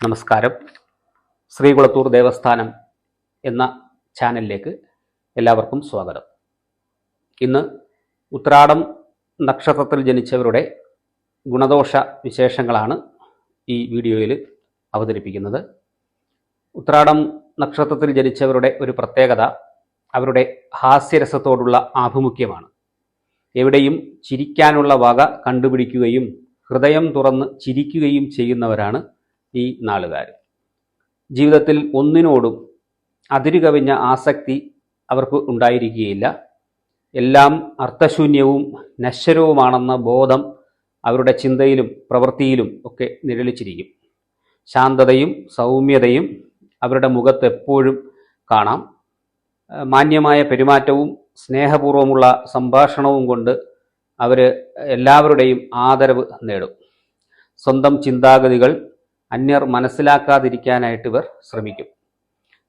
നമസ്കാരം. ശ്രീകുളത്തൂർ ദേവസ്ഥാനം എന്ന ചാനലിലേക്ക് എല്ലാവർക്കും സ്വാഗതം. ഇന്ന് ഉത്രാടം നക്ഷത്രത്തിൽ ജനിച്ചവരുടെ ഗുണദോഷ വിശേഷങ്ങളാണ് ഈ വീഡിയോയിൽ അവതരിപ്പിക്കുന്നത്. ഉത്രാടം നക്ഷത്രത്തിൽ ജനിച്ചവരുടെ ഒരു പ്രത്യേകത അവരുടെ ഹാസ്യരസത്തോടുള്ള ആഭിമുഖ്യമാണ്. എവിടെയും ചിരിക്കാനുള്ള വക കണ്ടുപിടിക്കുകയും ഹൃദയം തുറന്ന് ചിരിക്കുകയും ചെയ്യുന്നവരാണ് ഈ നാളുകാർ ജീവിതത്തിൽ ഒന്നിനോടും അതിരുകവിഞ്ഞ ആസക്തി അവർക്ക് ഉണ്ടായിരിക്കുകയില്ല. എല്ലാം അർത്ഥശൂന്യവും നശ്വരവുമാണെന്ന ബോധം അവരുടെ ചിന്തയിലും പ്രവൃത്തിയിലും ഒക്കെ നിഴലിച്ചിരിക്കും. ശാന്തതയും സൗമ്യതയും അവരുടെ മുഖത്ത് എപ്പോഴും കാണാം. മാന്യമായ പെരുമാറ്റവും സ്നേഹപൂർവമുള്ള സംഭാഷണവും കൊണ്ട് അവർ എല്ലാവരുടെയും ആദരവ് നേടും. സ്വന്തം ചിന്താഗതികൾ അന്യർ മനസ്സിലാക്കാതിരിക്കാനായിട്ട് ഇവർ ശ്രമിക്കും.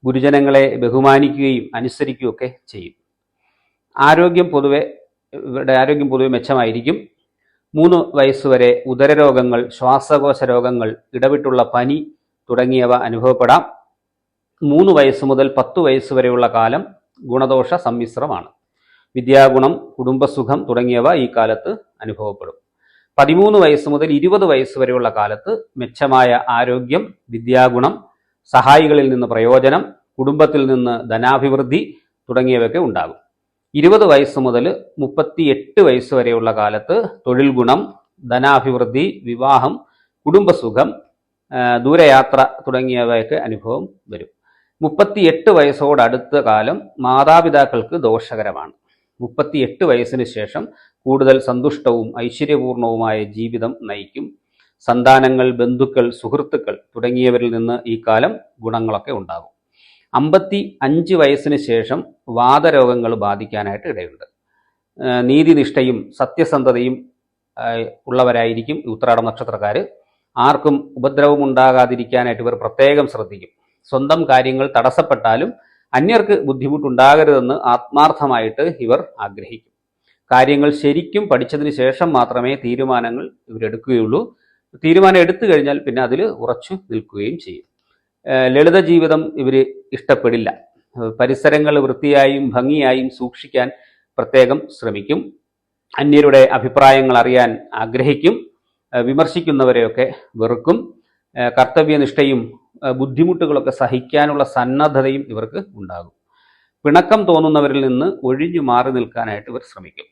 ഗുരുജനങ്ങളെ ബഹുമാനിക്കുകയും അനുസരിക്കുകയൊക്കെ ചെയ്യും. ആരോഗ്യം പൊതുവെ ഇവരുടെ ആരോഗ്യം പൊതുവെ മെച്ചമായിരിക്കും. മൂന്ന് വയസ്സുവരെ ഉദരരോഗങ്ങൾ ശ്വാസകോശ രോഗങ്ങൾ ഇടവിട്ടുള്ള പനി തുടങ്ങിയവ അനുഭവപ്പെടാം. മൂന്ന് വയസ്സ് മുതൽ പത്ത് വയസ്സ് വരെയുള്ള കാലം ഗുണദോഷ സമ്മിശ്രമാണ്. വിദ്യാഗുണം കുടുംബസുഖം തുടങ്ങിയവ ഈ കാലത്ത് അനുഭവപ്പെടും. പതിമൂന്ന് വയസ്സ് മുതൽ ഇരുപത് വയസ്സ് വരെയുള്ള കാലത്ത് മെച്ചമായ ആരോഗ്യം വിദ്യാഗുണം സഹായികളിൽ നിന്ന് പ്രയോജനം കുടുംബത്തിൽ നിന്ന് ധനാഭിവൃദ്ധി തുടങ്ങിയവയൊക്കെ ഉണ്ടാകും. ഇരുപത് വയസ്സ് മുതൽ മുപ്പത്തി എട്ട് വയസ്സ് വരെയുള്ള കാലത്ത് തൊഴിൽ ഗുണം ധനാഭിവൃദ്ധി വിവാഹം കുടുംബസുഖം ദൂരയാത്ര തുടങ്ങിയവയൊക്കെ അനുഭവം വരും. മുപ്പത്തിയെട്ട് വയസ്സോടടുത്ത കാലം മാതാപിതാക്കൾക്ക് ദോഷകരമാണ്. മുപ്പത്തിയെട്ട് വയസ്സിന് ശേഷം കൂടുതൽ സന്തുഷ്ടവും ഐശ്വര്യപൂർണവുമായ ജീവിതം നയിക്കും. സന്താനങ്ങൾ ബന്ധുക്കൾ സുഹൃത്തുക്കൾ തുടങ്ങിയവരിൽ നിന്ന് ഈ കാലം ഗുണങ്ങളൊക്കെ ഉണ്ടാകും. അമ്പത്തി അഞ്ച് വയസ്സിന് ശേഷം വാദരോഗങ്ങൾ ബാധിക്കാനായിട്ട് ഇടയുണ്ട്. നീതിനിഷ്ഠയും സത്യസന്ധതയും ഉള്ളവരായിരിക്കും ഉത്രാടം നക്ഷത്രക്കാർ ആർക്കും ഉപദ്രവം ഉണ്ടാകാതിരിക്കാനായിട്ട് ഇവർ പ്രത്യേകം ശ്രദ്ധിക്കും. സ്വന്തം കാര്യങ്ങൾ തടസ്സപ്പെട്ടാലും അന്യർക്ക് ബുദ്ധിമുട്ടുണ്ടാകരുതെന്ന് ആത്മാർത്ഥമായിട്ട് ഇവർ ആഗ്രഹിക്കും. കാര്യങ്ങൾ ശരിക്കും പഠിച്ചതിന് ശേഷം മാത്രമേ തീരുമാനങ്ങൾ ഇവരെടുക്കുകയുള്ളൂ. തീരുമാനം എടുത്തു കഴിഞ്ഞാൽ പിന്നെ അതിൽ ഉറച്ചു നിൽക്കുകയും ചെയ്യും. ലളിത ജീവിതം ഇവർ ഇഷ്ടപ്പെടില്ല. പരിസരങ്ങൾ വൃത്തിയായും ഭംഗിയായും സൂക്ഷിക്കാൻ പ്രത്യേകം ശ്രമിക്കും. അന്യരുടെ അഭിപ്രായങ്ങൾ അറിയാൻ ആഗ്രഹിക്കും. വിമർശിക്കുന്നവരെയൊക്കെ വെറുക്കും. കർത്തവ്യനിഷ്ഠയും ബുദ്ധിമുട്ടുകളൊക്കെ സഹിക്കാനുള്ള സന്നദ്ധതയും ഇവർക്ക് ഉണ്ടാകും. പിണക്കം തോന്നുന്നവരിൽ നിന്ന് ഒഴിഞ്ഞു മാറി നിൽക്കാനായിട്ട് ഇവർ ശ്രമിക്കും.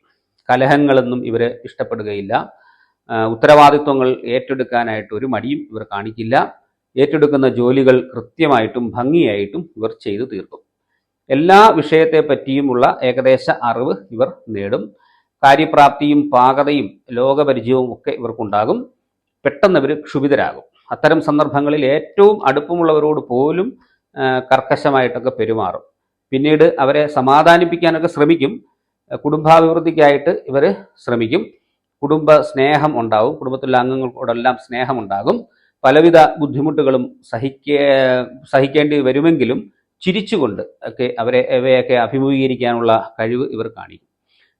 കലഹങ്ങളൊന്നും ഇവർ ഇഷ്ടപ്പെടുകയില്ല. ഉത്തരവാദിത്വങ്ങൾ ഏറ്റെടുക്കാനായിട്ട് ഒരു മടിയും ഇവർ കാണിക്കില്ല. ഏറ്റെടുക്കുന്ന ജോലികൾ കൃത്യമായിട്ടും ഭംഗിയായിട്ടും ഇവർ ചെയ്തു തീർക്കും. എല്ലാ വിഷയത്തെ പറ്റിയുമുള്ള ഏകദേശ അറിവ് ഇവർ നേടും. കാര്യപ്രാപ്തിയും പാകതയും ലോകപരിചയവും ഒക്കെ ഇവർക്കുണ്ടാകും. പെട്ടെന്ന് ഇവർ ക്ഷുഭിതരാകും. അത്തരം സന്ദർഭങ്ങളിൽ ഏറ്റവും അടുപ്പമുള്ളവരോട് പോലും കർക്കശമായിട്ടൊക്കെ പെരുമാറും. പിന്നീട് അവരെ സമാധാനിപ്പിക്കാനൊക്കെ ശ്രമിക്കും. കുടുംബാഭിവൃദ്ധിക്കായിട്ട് ഇവർ ശ്രമിക്കും. കുടുംബ സ്നേഹം ഉണ്ടാവും. കുടുംബത്തിലെ അംഗങ്ങളോടെല്ലാം സ്നേഹമുണ്ടാകും. പലവിധ ബുദ്ധിമുട്ടുകളും സഹിക്കേ സഹിക്കേണ്ടി വരുമെങ്കിലും ചിരിച്ചുകൊണ്ട് ഒക്കെ അവരെ ഇവയൊക്കെ അഭിമുഖീകരിക്കാനുള്ള കഴിവ് ഇവർ കാണിക്കും.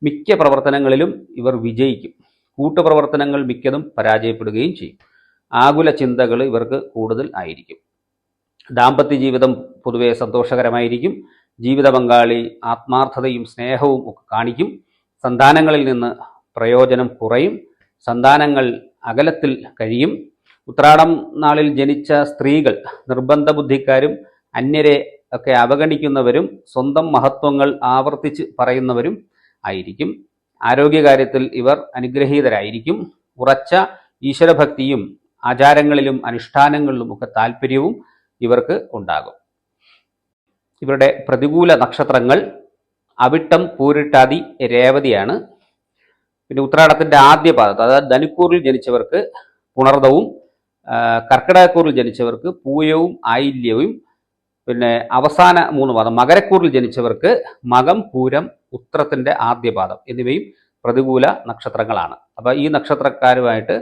മിക്ക പ്രവർത്തനങ്ങളിലും ഇവർ വിജയിക്കും. കൂട്ടുപ്രവർത്തനങ്ങൾ മിക്കതും പരാജയപ്പെടുകയും ചെയ്യും. ആകുല ചിന്തകൾ ഇവർക്ക് കൂടുതൽ ആയിരിക്കും. ദാമ്പത്യ ജീവിതം പൊതുവെ സന്തോഷകരമായിരിക്കും. ജീവിത പങ്കാളി ആത്മാർത്ഥതയും സ്നേഹവും ഒക്കെ കാണിക്കും. സന്താനങ്ങളിൽ നിന്ന് പ്രയോജനം കുറയും. സന്താനങ്ങൾ അകലത്തിൽ കഴിയും. ഉത്രാടം നാളിൽ ജനിച്ച സ്ത്രീകൾ നിർബന്ധ ബുദ്ധിക്കാരും അന്യരെ ഒക്കെ അവഗണിക്കുന്നവരും സ്വന്തം മഹത്വങ്ങൾ ആവർത്തിച്ച് പറയുന്നവരും ആയിരിക്കും. ആരോഗ്യകാര്യത്തിൽ ഇവർ അനുഗ്രഹീതരായിരിക്കും. ഉറച്ച ഈശ്വരഭക്തിയും ആചാരങ്ങളിലും അനുഷ്ഠാനങ്ങളിലും ഒക്കെ താല്പര്യവും ഇവർക്ക് ഉണ്ടാകും. ഇവരുടെ പ്രതികൂല നക്ഷത്രങ്ങൾ അവിട്ടം പൂരിട്ടാതി രേവതിയാണ്. പിന്നെ ഉത്രാടത്തിന്റെ ആദ്യ പാദത്ത് അതായത് ധനുക്കൂറിൽ ജനിച്ചവർക്ക് പുണർദവും കർക്കിടകക്കൂറിൽ ജനിച്ചവർക്ക് പൂയവും ആയില്യവും പിന്നെ അവസാന മൂന്ന് പാദം മകരക്കൂറിൽ ജനിച്ചവർക്ക് മകം പൂരം ഉത്രത്തിന്റെ ആദ്യപാദം എന്നിവയും പ്രതികൂല നക്ഷത്രങ്ങളാണ്. അപ്പോൾ ഈ നക്ഷത്രക്കാരുമായിട്ട്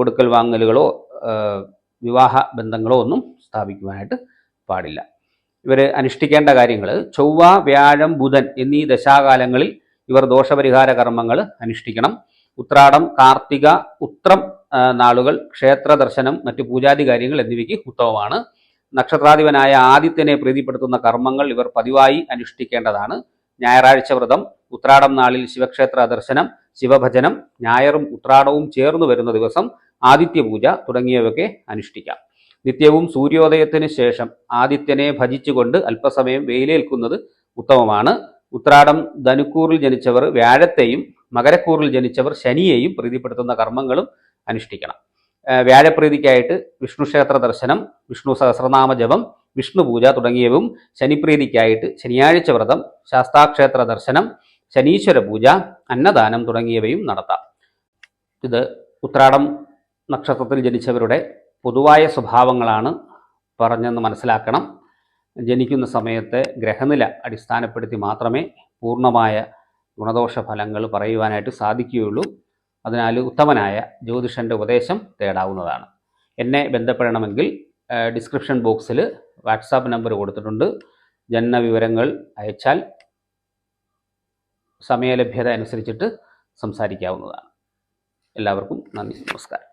കൊടുക്കൽ വാങ്ങലുകളോ വിവാഹ ബന്ധങ്ങളോ ഒന്നും സ്ഥാപിക്കുവാനായിട്ട് പാടില്ല. ഇവർ അനുഷ്ഠിക്കേണ്ട കാര്യങ്ങൾ ചൊവ്വ വ്യാഴം ബുധൻ എന്നീ ദശാകാലങ്ങളിൽ ഇവർ ദോഷപരിഹാര കർമ്മങ്ങൾ അനുഷ്ഠിക്കണം. ഉത്രാടം കാർത്തിക ഉത്രം നാളുകൾ ക്ഷേത്ര ദർശനം മറ്റു പൂജാതി കാര്യങ്ങൾ എന്നിവയ്ക്ക് ഉത്തമമാണ്. നക്ഷത്രാധിപനായ ആദിത്യനെ പ്രീതിപ്പെടുത്തുന്ന കർമ്മങ്ങൾ ഇവർ പതിവായി അനുഷ്ഠിക്കേണ്ടതാണ്. ഞായറാഴ്ച വ്രതം ഉത്രാടം നാളിൽ ശിവക്ഷേത്ര ദർശനം ശിവഭജനം ഞായറും ഉത്രാടവും ചേർന്ന് വരുന്ന ദിവസം ആദിത്യപൂജ തുടങ്ങിയവയൊക്കെ അനുഷ്ഠിക്കാം. നിത്യവും സൂര്യോദയത്തിന് ശേഷം ആദിത്യനെ ഭജിച്ചുകൊണ്ട് അല്പസമയം വെയിലേൽക്കുന്നത് ഉത്തമമാണ്. ഉത്രാടം ധനുക്കൂറിൽ ജനിച്ചവർ വ്യാഴത്തെയും മകരക്കൂറിൽ ജനിച്ചവർ ശനിയെയും പ്രീതിപ്പെടുത്തുന്ന കർമ്മങ്ങളും അനുഷ്ഠിക്കണം. വ്യാഴപ്രീതിക്കായിട്ട് വിഷ്ണുക്ഷേത്ര ദർശനം വിഷ്ണു സഹസ്രനാമ ജപം വിഷ്ണു പൂജ തുടങ്ങിയവും ശനിപ്രീതിക്കായിട്ട് ശനിയാഴ്ച വ്രതം ശാസ്താക്ഷേത്ര ദർശനം ശനീശ്വര പൂജ അന്നദാനം തുടങ്ങിയവയും നടത്താം. ഇത് ഉത്രാടം നക്ഷത്രത്തിൽ ജനിച്ചവരുടെ പൊതുവായ സ്വഭാവങ്ങളാണ് പറഞ്ഞെന്ന് മനസ്സിലാക്കണം. ജനിക്കുന്ന സമയത്തെ ഗ്രഹനില അടിസ്ഥാനപ്പെടുത്തി മാത്രമേ പൂർണമായ ഗുണദോഷ ഫലങ്ങൾ പറയുവാനായിട്ട് സാധിക്കുകയുള്ളൂ. അതിനാൽ ഉത്തമനായ ജ്യോതിഷന്റെ ഉപദേശം തേടാവുന്നതാണ്. എന്നെ ബന്ധപ്പെടണമെങ്കിൽ ഡിസ്ക്രിപ്ഷൻ ബോക്സിൽ വാട്സാപ്പ് നമ്പർ കൊടുത്തിട്ടുണ്ട്. ജനന വിവരങ്ങൾ അയച്ചാൽ സമയലഭ്യത അനുസരിച്ചിട്ട് സംസാരിക്കാവുന്നതാണ്. എല്ലാവർക്കും നന്ദി നമസ്കാരം.